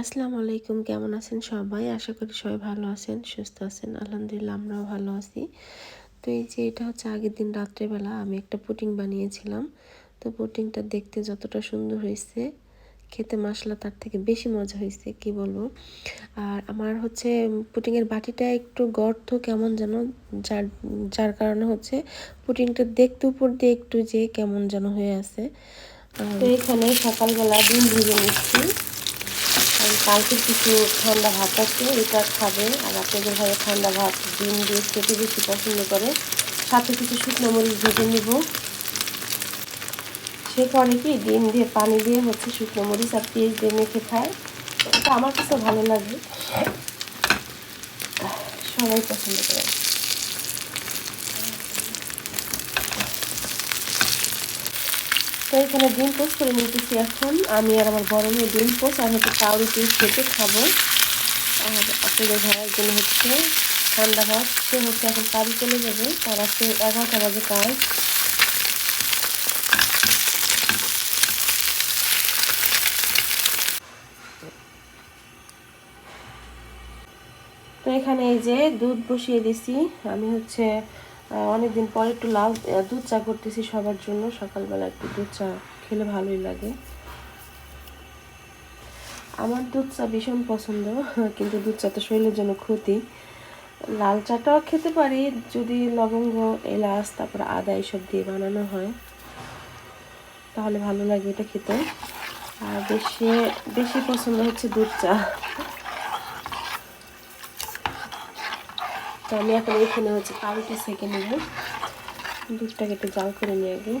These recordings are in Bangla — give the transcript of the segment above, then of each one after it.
আসসালামু আলাইকুম, কেমন আছেন সবাই? আশা করি সবাই ভালো আছেন, সুস্থ আছেন, আলহামদুলিল্লাহ আমরাও ভালো আছি। তো এই যে এটা হচ্ছে আগের দিন রাত্রেবেলা আমি একটা পুটিং বানিয়েছিলাম। তো পুটিংটা দেখতে যতটা সুন্দর হয়েছে, খেতে মশলা তার থেকে বেশি মজা হয়েছে, কি বলব? আর আমার হচ্ছে পুটিংয়ের বাটিটা একটু গর্ত কেমন যেন, যার যার কারণে হচ্ছে পুটিংটা দেখতে উপর দিয়ে একটু যে কেমন যেন হয়ে আছে। তো এখানে সকালবেলা ডিম ভেজে নিচ্ছি। কালকে কিছু ঠান্ডা ভাত আছে, এটা খাবে। আর আপনাদের ভাবে ঠান্ডা ভাত, ডিম দিয়ে খেতে বেশি পছন্দ করে, সাথে কিছু শুকনো মরিচ ভেজে নেব। সে করে কি, ডিম দিয়ে পানি দিয়ে হচ্ছে শুকনো মরিচ আর পেঁয়াজ দিয়ে মেখে খায়। এটা আমার কাছে ভালো লাগে। সবাই পছন্দ করে। তো এখানে ডিম পোস্ট করে নিতেছি এখন। আমি আর আমার বড় মেয়ে ডিম পোস্ট আর হচ্ছে পাউরুটি খেতে খাব। আর আপনাদের ঘরের জন্য হচ্ছে ঠান্ডা ভাত। সে হচ্ছে এখন কাজে চলে যাবে। তার আজকে এগারোটা বাজে কাজ। তো এখানে এই যে দুধ বসিয়ে দিছি। আমি হচ্ছে অনেকদিন পরে একটু লাল দুধ চা করতেছি সবার জন্য। সকালবেলা একটু দুধ চা খেলে ভালোই লাগে। আমার দুধ চা ভীষণ পছন্দ, কিন্তু দুধ চা তো শরীরের জন্য ক্ষতি। লাল চাটাও খেতে পারি, যদি লবঙ্গ, এলাচ, তারপর আদা এসব দিয়ে বানানো হয়, তাহলে ভালো লাগে এটা খেতে। আর বেশি বেশি পছন্দ হচ্ছে দুধ চা। তো আমি এখন এখানে হচ্ছে পাউরুটি সেকে নেব। দুধটাকে একটু জাল করে নিয়ে আগে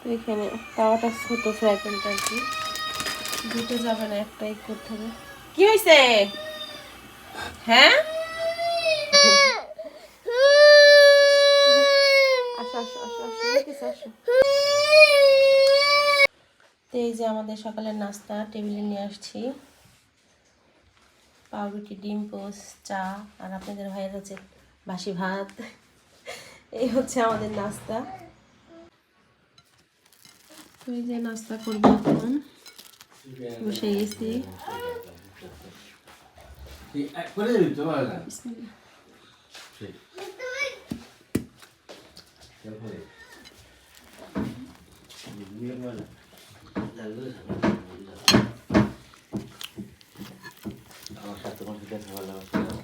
তো এখানে তাওয়াটা ছোট ফ্রাই প্যানটা আর কি। দুটো যাবে না, একটাই করতে হবে। কি হয়েছে হ্যাঁ? এই যে আমাদের সকালের নাস্তা, টেবিলে নিয়ে আসছি। পাউরুটি, ডিম পোস্ট চা, আর আপনাদের ভাইয়ের হচ্ছে বাসি ভাত। এই হচ্ছে আমাদের নাস্তা। এই যে নাস্তা করব এখন। বসে গেছি। বিসমিল্লাহ। আমার সাথে তোমার দেখা ভালো হুম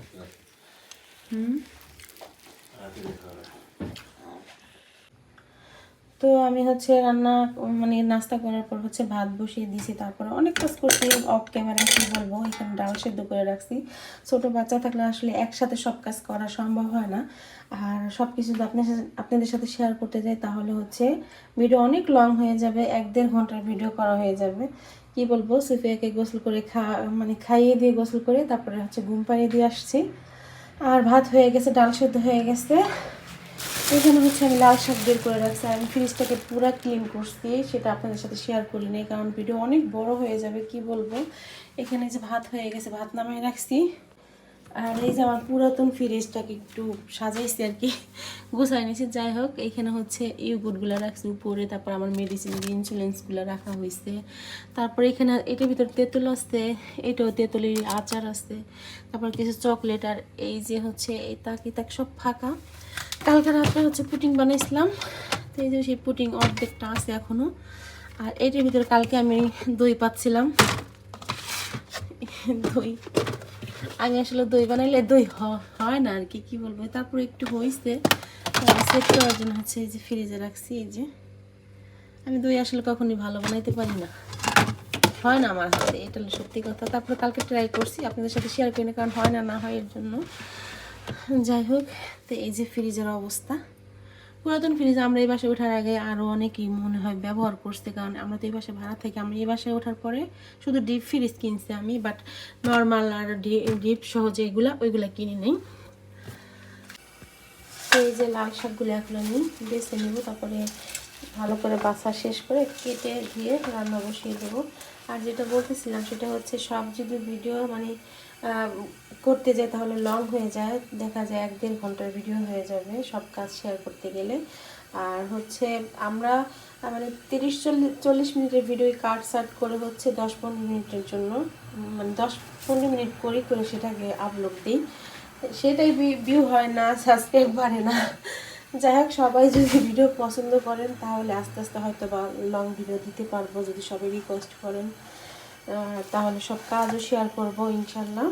তো আমি হচ্ছে রান্না মানে নাস্তা করার পর হচ্ছে ভাত বসিয়ে দিয়েছি, তারপরে অনেক কাজ করছি অফ ক্যামেরা কি বলব, এখানে ডাল সেদ্ধ করে রাখছি। ছোট বাচ্চা থাকলে আসলে একসাথে সব কাজ করা সম্ভব হয় না। আর সব কিছু যদি আপনার সাথে- আপনাদের সাথে শেয়ার করতে যাই, তাহলে হচ্ছে ভিডিও অনেক লং হয়ে যাবে, এক দেড় ঘণ্টার ভিডিও করা হয়ে যাবে। কি বলব, সুফিয়াকে গোসল করে খা মানে খাইয়ে দিয়ে গোসল করে তারপরে হচ্ছে ঘুম পাড়িয়ে দিয়ে আসছি। আর ভাত হয়ে গেছে, ডাল সেদ্ধ হয়ে গেছে। এখানে হচ্ছে আমি লাল শাক বের করে রাখছি আমি ফ্রিজটাকে পুরো ক্লিন করছি, সেটা আপনাদের সাথে শেয়ার করি নাই, কারণ ভিডিও অনেক বড় হয়ে যাবে, কি বলব? এখানে যে ভাত হয়ে গেছে, ভাত নামিয়ে রাখছি। আর এই যে আমার পুরাতন ফ্রিজটাকে একটু সাজাইছি আর কি, গুছাই নিয়েছি যাই হোক, এখানে হচ্ছে ইউগুডগুলো রাখছি উপরে, তারপর আমার মেডিসিন ইনসুলেন্সগুলো রাখা হয়েছে তারপর এখানে এটার ভিতর তেঁতুল আসছে এটাও তেঁতুলের আচার আছে। তারপর কিছু চকলেট আর এই যে হচ্ছে এই তাক তাক সব ফাঁকা। কালকে রাত্রে হচ্ছে পুটিং বানাইছিলাম, তো এই যে সেই পুটিং অর্ধেকটা আছে এখনও আর এটার ভিতরে কালকে আমি দই পাচ্ছিলাম। দই। আমি আসলে দই বানাইলে দই হয় না আর কি, কী বলব? তারপরে একটু হয়েছে সেট করার জন্য হচ্ছে এই যে ফ্রিজে রাখছি, এই যে। আমি দই আসলে কখনই ভালো বানাইতে পারি না। হয় না আমার হাতে, এটা হলো সত্যি কথা। তারপরে কালকে ট্রাই করছি, আপনাদের সাথে শেয়ার করি না, কারণ হয় না না হয় এর জন্য। যাই হোক, তো এই যে ফ্রিজের অবস্থা। পুরাতন ফ্রিজ আমরা এই বাসায় ওঠার আগে আরও অনেকেই মনে হয় ব্যবহার করছে, কারণ আমরা তো এই বাসায় ভাড়া থেকে আমি এই বাসায় ওঠার পরে শুধু ডিপ ফ্রিজ কিনছি আমি বাট নর্মাল আর ডিপ সহ যেগুলো, ওইগুলো কিনি নেই। এই যে লাল শাকগুলো এখন আমি বেছে নেব, তারপরে ভালো করে বাছা শেষ করে কেটে ধুয়ে রান্না বসিয়ে দেবো। আর যেটা বলতেছিলাম সেটা হচ্ছে সব যদি ভিডিও মানে করতে যাই তাহলে লং হয়ে যায়। দেখা যায় এক দেড় ঘণ্টার ভিডিও হয়ে যাবে সব কাজ শেয়ার করতে গেলে। আর হচ্ছে আমরা মানে তিরিশ চল্লিশ চল্লিশ মিনিটের ভিডিও কাট সাট করে হচ্ছে দশ পনেরো মিনিটের জন্য মানে দশ পনেরো মিনিট করি করে সেটাকে আপলোড দিই। সেটাই ভিউ হয় না সাবস্ক্রাইব বাড়ে না। যাই হোক, সবাই যদি ভিডিও পছন্দ করেন তাহলে আস্তে আস্তে হয়তো বা লং ভিডিও দিতে পারব যদি সবাই রিকোয়েস্ট করেন। তাহলে সব কাজও শেয়ার করব, ইনশাল্লাহ।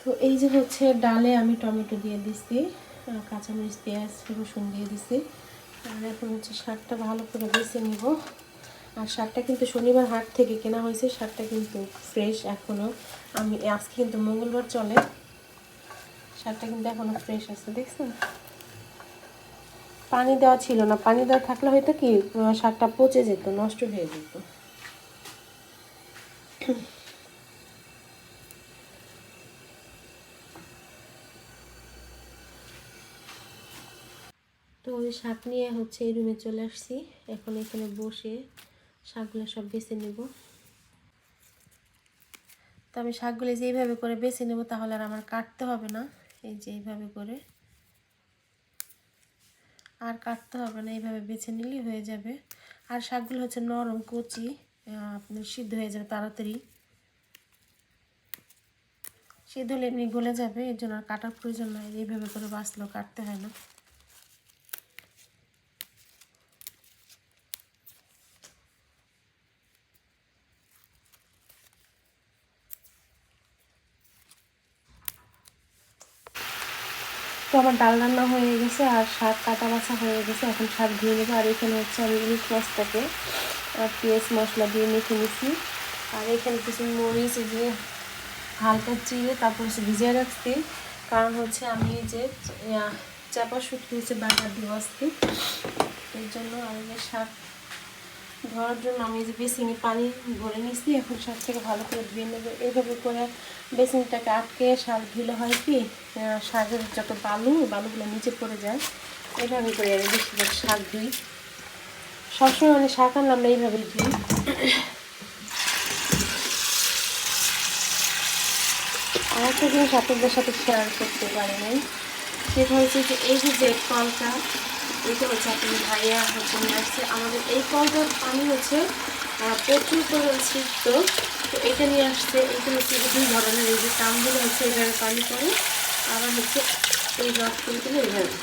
তো এই যে হচ্ছে ডালে আমি টমেটো দিয়ে দিছি কাঁচামরিচ পেঁয়াজ, রসুন দিয়ে দিছি। আর এখন হচ্ছে শাকটা ভালো করে বেছে নিব। আর শাকটা কিন্তু শনিবার হাট থেকে কেনা হয়েছে, শাকটা কিন্তু ফ্রেশ এখনও আমি, আজকে কিন্তু মঙ্গলবার চলে। শাকটা কিন্তু এখনও ফ্রেশ আছে, দেখছেন? পানি দেওয়া ছিল না। পানি দেওয়া থাকলে হয়তো কি শাকটা পচে যেত, নষ্ট হয়ে যেত। তো ওই শাক নিয়ে হচ্ছে এই রুমে চলে আসছি। এখন এখানে বসে শাকগুলো সব বেছে নেব। তো আমি শাকগুলো যেইভাবে করে বেছে নেব তাহলে আর আমার কাটতে হবে না। এই যে এইভাবে করে আর কাটতে হবে না, এইভাবে বেছে নিলেই হয়ে যাবে। আর শাকগুলো হচ্ছে নরম, কচি। আপনার সিদ্ধ হয়ে যাবে তাড়াতাড়ি। সিদ্ধ হলে এমনি গলে যাবে, এর জন্য আর কাটার প্রয়োজন নয় এইভাবে করে বাঁচলেও কাটতে হয় না। তো আমার ডাল রান্না হয়ে গেছে, আর শাক কাটা বাছা হয়ে গেছে, এখন শাক ধুয়ে নেব, আর এখানে হচ্ছে আমি ইলিশ মাছটাকে আহ, পেঁয়াজ মশলা দিয়ে মেখে নিছি। আর এখানে কিছু মরিচ এই যে হালকা চিড়ে তারপর হচ্ছে ভিজিয়ে রাখছি। কারণ হচ্ছে আমি যে চাপা শুটকি হচ্ছে বাগার দিব আজকে। এর জন্য আমি যে শাক ধোয়ার জন্য আমি যে বেসিনে পানি ভরে নিচ্ছি এখন শাক থেকে ভালো করে ধুয়ে নেব। এইভাবে করে বেসিনটাকে আটকে শাক ধুলে হয় কি শাকের যত বালু বালুগুলো নিচে পড়ে যায় করে আমি বেশিরভাগ শাক ধুই। সবসময় মানে শাক আনলে আমরা এইভাবে ধুই আর একটা জিনিস আপনাদের সাথে শেয়ার করতে পারি নাই, সেটা হচ্ছে যে এই যে যে কলটা এটা হচ্ছে আপনার ভাইয়া হচ্ছে নিয়ে আসছে। আমাদের এই কলটার পানি হচ্ছে প্রচুর পরিমাণ সিদ্ধ। তো এটা নিয়ে আসছে, এটা হচ্ছে দুই ধরনের, এই যে কামগুলো হচ্ছে এভাবে পানি করে আবার হচ্ছে এই রসগুলো এভাবে।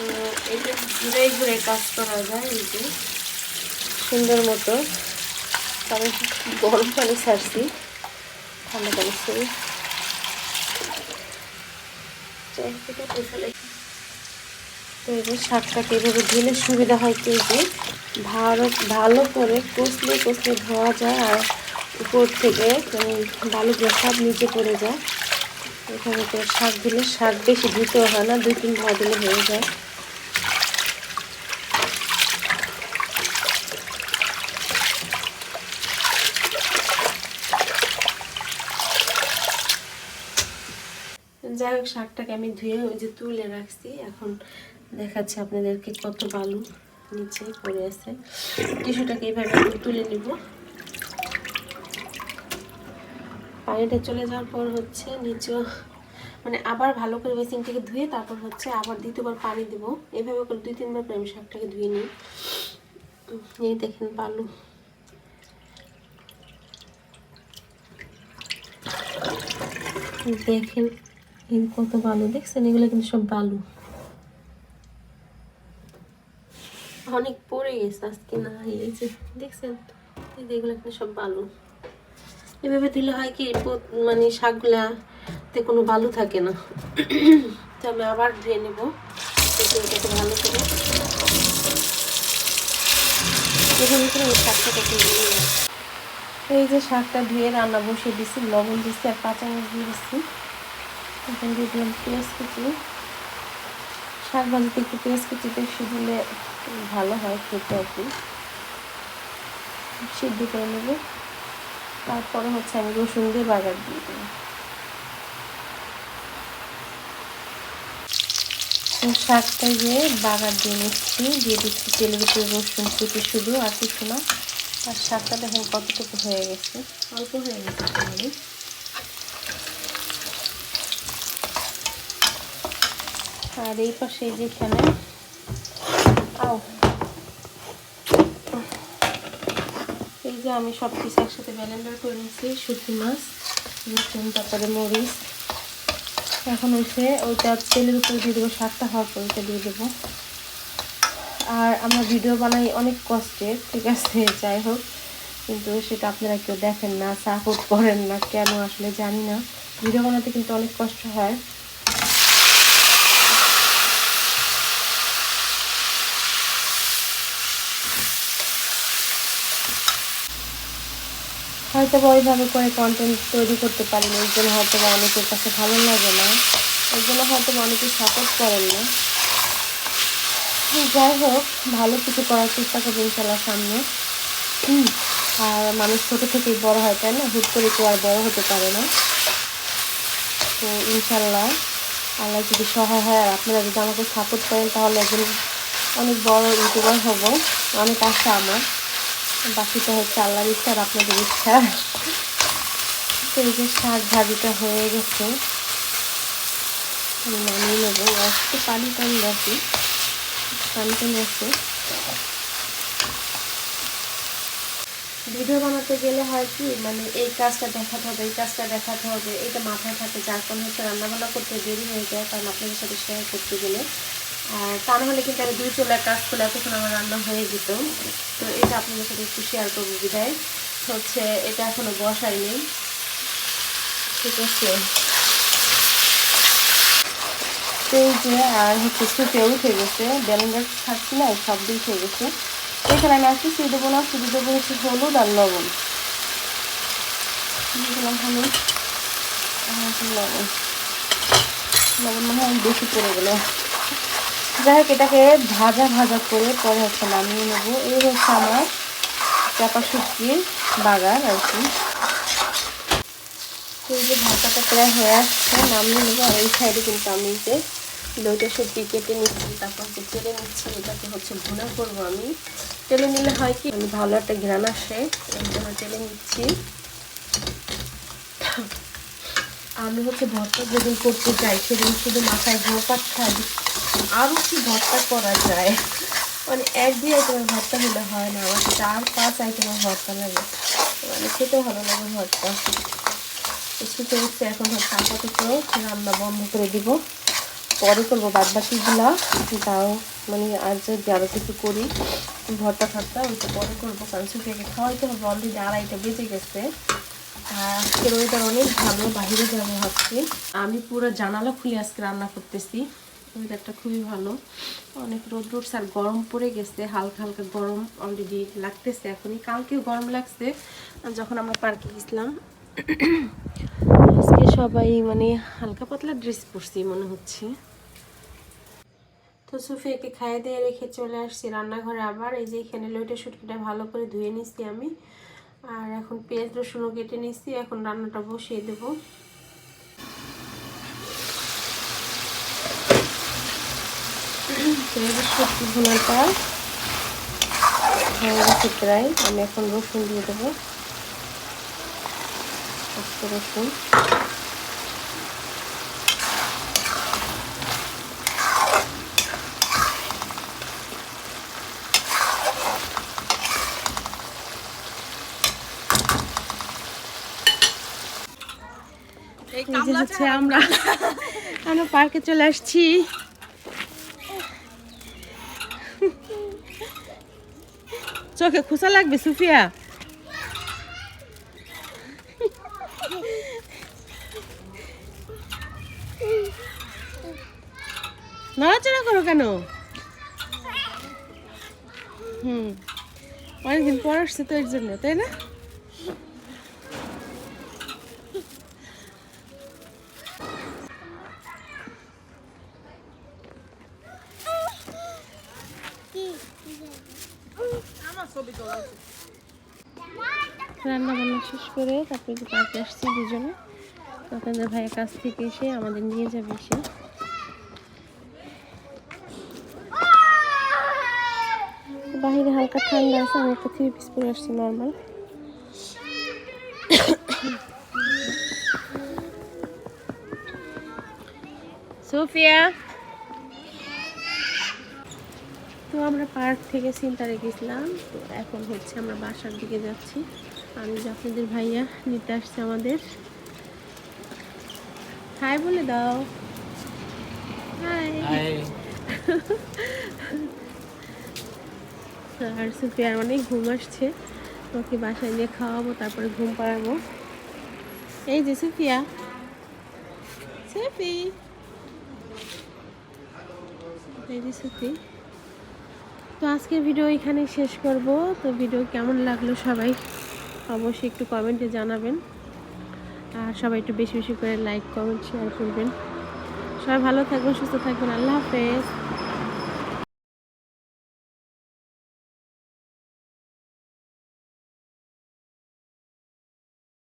তো এটা ঘুরে ঘুরে কাজ করা যায় এই যে। সুন্দর মতো। তবে গরম পানি ছাড়ছি। ঠান্ডা পানি ছেড়ে। তো এই যে শাকটাকে এভাবে ধুলে সুবিধা হয় কি যে, ভালো ভালো করে কষলে কষলে ধোয়া যায় আর উপর থেকে বালুগুলো সব নিচে পড়ে যায়। এখানে তো শাক দিলে শাক বেশি ধুতেও হয় না, দুই তিন ধোয়া দিলে হয়ে যায়। হোক শাকটাকে আমি ধুয়ে ওই যে তুলে রাখছি। এখন দেখাচ্ছি আপনাদেরকে কত বালু নিচে পড়ে আছে। টিস্যুটাকে এইভাবে তুলে নিব। পানিটা চলে যাওয়ার পর হচ্ছে নিচে মানে আবার ভালো করে বেসিনটাকে ধুয়ে তারপর হচ্ছে আবার দ্বিতীয়বার পানি দেব। এভাবে করে দুই, তিনবার করে আমি শাকটাকে ধুয়ে নিই। এই দেখেন বালু। দেখেন এই কত বালু? দেখছেন, এগুলো কিন্তু সব বালু। অনেক পড়ে গেছে আজকে না, এই যে দেখছেন এগুলো কিন্তু সব বালু। এভাবে দিলে হয় কি মানে শাকগুলাতে কোনো বালু থাকে না। তো আমি আবার ধুয়ে নেব। এটাকে ভালো করে। ধুয়ে এই যে শাকটা ধুয়ে রান্না বসিয়ে দিচ্ছি লবণ দিচ্ছি আর কাঁচামরিচ দিয়ে দিচ্ছি এখন দিয়ে দিলাম পেঁয়াজ কুচি। শাক ভাজিতে একটু পেঁয়াজ কুচি বেশি ভালো হয় খেতে আর কি। সিদ্ধ করে নেব। তারপরে হচ্ছে আমি রসুন দিয়ে বাগার দিয়ে শাকটা বাগার দিয়ে নিচ্ছি। দিয়ে দিচ্ছি উপরে রসুন, কুচি, শুধু আর কিছু না। আর শাকটা কতটুকু হয়ে গেছে। অল্প হয়ে গেছে আর এই পাশে যেখানে এই যে আমি সব কিছু একসাথে ব্যালেন্ডার করে নিচ্ছি শুটকি মাছ, রসুন, তারপরে মরিচ। এখন হচ্ছে ওইটা তেলের উপরে দিয়ে দেবো শাকটা হওয়ার পর ওইটা দিয়ে দেবো। আর আমরা ভিডিও বানাই অনেক কষ্টের ঠিক আছে, যাই হোক। কিন্তু সেটা আপনারা কেউ দেখেন না সাপোর্ট করেন না, কেন আসলে জানি না। ভিডিও বানাতে কিন্তু অনেক কষ্ট হয়। হয়তো বা ওইভাবে করে কন্টেন্ট তৈরি করতে পারি না এর জন্য হয়তো বা অনেকের কাছে ভালো লাগে না এর জন্য হয়তো বা অনেকে সাপোর্ট করেন না। যাই হোক, ভালো কিছু করার চেষ্টা করব ইনশাল্লাহ সামনে। আর মানুষ ছোটো থেকেই বড় হয়, তাই না? হুট করে কেউ আর বড় হতে পারে না। তো ইনশাল্লাহ, আল্লাহ যদি সহায় হয়, আর আপনারা যদি আমাকে সাপোর্ট করেন, তাহলে একজন অনেক বড় ইউটিউবার হব। অনেক আশা আমার। বাকিটা হচ্ছে আল্লাহর ইচ্ছা আর আপনাদের ইচ্ছা। তো এই যে শাক ভাজিটা হয়ে গেছে। নামিয়ে নেব। একটু পানি টানি রাখি। পানি টানি আছে ভিডিও বানাতে গেলে হয় কি মানে এই কাজটা দেখাতে হবে, এই কাজটা দেখাতে হবে। এটা মাথায় থাকে, যার কারণে হচ্ছে রান্নাবান্না করতে দেরি হয়ে যায়, কারণ আপনাদের সাথে শেয়ার করতে গেলে। তা না হলে কিন্তু আমি দুই চুলায় কাজ করলে এতক্ষণ আমার রান্না হয়ে যেত। তো এটা আপনাদের সাথে একটু শেয়ার করব বিদায়। হচ্ছে এটা এখনও বসাইনি ঠিক আছে। এই যে, আর হচ্ছে সুপে উঠে গেছে। ব্যালেন্ডার থাকছি না, সব দিয়ে উঠে গেছে। এখানে আমি আজকে শুধু দেবো না, শুধু দেবো হচ্ছে হলুদ আর লবণ। লবণ। লবণ মনে হয় বেশি পড়ে গেলো। যাই হোক এটাকে ভাজা ভাজা করে পরে হচ্ছে নামিয়ে নেব। এই হচ্ছে আমার চাপা শুকিয়ে বাগান আর কি। এই যে ভাজাটা প্রায় হয়ে আসছে, নামিয়ে নেব। আর এই সাইডে কিন্তু আমি যে দইটা সবজি কেটে নিচ্ছি, তারপর যে তেলে নিচ্ছি, এটাকে হচ্ছে ভুনা করব আমি। তেলে নিলে হয় কি, আমি ভালো একটা ঘ্রাণ আসে এর জন্য তেলে নিচ্ছি। আমি হচ্ছে ভর্তা যেদিন করতে চাই সেদিন শুধু মাথায় ঘোরপাট খাই আরও কি ভর্তা করা যায়? মানে এক দুই আইটেমের ভর্তা হলে হয় না আমার চার পাঁচ আইটেমের ভর্তা লাগে। মানে খেতে ভালো লাগে ভর্তা। শুতে উঠতে এখন হচ্ছে আপাতত রান্না বন্ধ করে দিব। পরে করব বাদ বাকিগুলা তাও মানে আর যদি আরও কিছু করি, ভর্তা ফার্তা ওইটা পরে করব, কারণ সুফিয়াকে খাওয়াইতে হবে। অলরেডি আড়াইটা বেজে গেছে। আজকের ওয়েদার অনেক ভালো, বাইরে যাব ভাবছি আমি পুরো জানালা খুলে আজকে রান্না করতেছি। ওয়েদারটা খুবই ভালো। অনেক রোদ রোদস আর গরম পড়ে গেছে, হালকা হালকা গরম অলরেডি লাগতেছে এখনই। কালকেও গরম লাগছে। যখন আমরা পার্কে গেছিলাম, আজকে সবাই মানে হালকা পাতলা ড্রেস পরছি মনে হচ্ছে। তো সুফিয়াকে খাইয়ে দিয়ে রেখে চলে আসছি রান্নাঘরে আবার। এই যে এখানে লইটা শুটকিটা ভালো করে ধুয়ে নিচ্ছি আমি। আর এখন পেঁয়াজ রসুনও কেটে নিচ্ছি এখন রান্নাটা বসিয়ে দেবো। ভুনাটা হয়ে গেছে প্রায়। আমি এখন রসুন দিয়ে দেবো। রসুন। এই যে হচ্ছে আমরা। আমরা পার্কে চলে আসছি। চোখে খুশা লাগবে, সুফিয়া? নড়াচড়া করো কেন? হুম, অনেকদিন পর আসছে তো এর জন্য, তাই না? রান্না বান্না শেষ করে তারপরে যে পার্কে আসছি দুজনে। আপনাদের ভাইয়ের কাছ থেকে এসে আমাদের নিয়ে যাবে এসে। বাইরে হালকা ঠান্ডা আছে, আমি একটা থ্রি পিস পরে আসছি নর্মাল সোফিয়া! তো আমরা পার্ক থেকে সেন্টারে গেছিলাম। তো এখন হচ্ছে আমরা বাসার দিকে যাচ্ছি। আমি যে আপনাদের ভাইয়া নিতে আসছে আমাদের। হাই বলে দাও। হাই। আর সুফিয়ার অনেক ঘুম আসছে। ওকে বাসায় নিয়ে খাওয়াবো তারপরে ঘুম পাড়াবো। এই যে সুফিয়া। সুফি। এই যে সুফি। তো আজকের ভিডিও এখানেই শেষ করব। তো ভিডিও কেমন লাগল সবাই অবশ্যই একটু কমেন্টে জানাবেন। আর সবাই একটু বেশি বেশি করে লাইক কমেন্ট শেয়ার করবেন। সবাই ভালো থাকবেন, সুস্থ থাকবেন। আল্লাহ হাফেজ।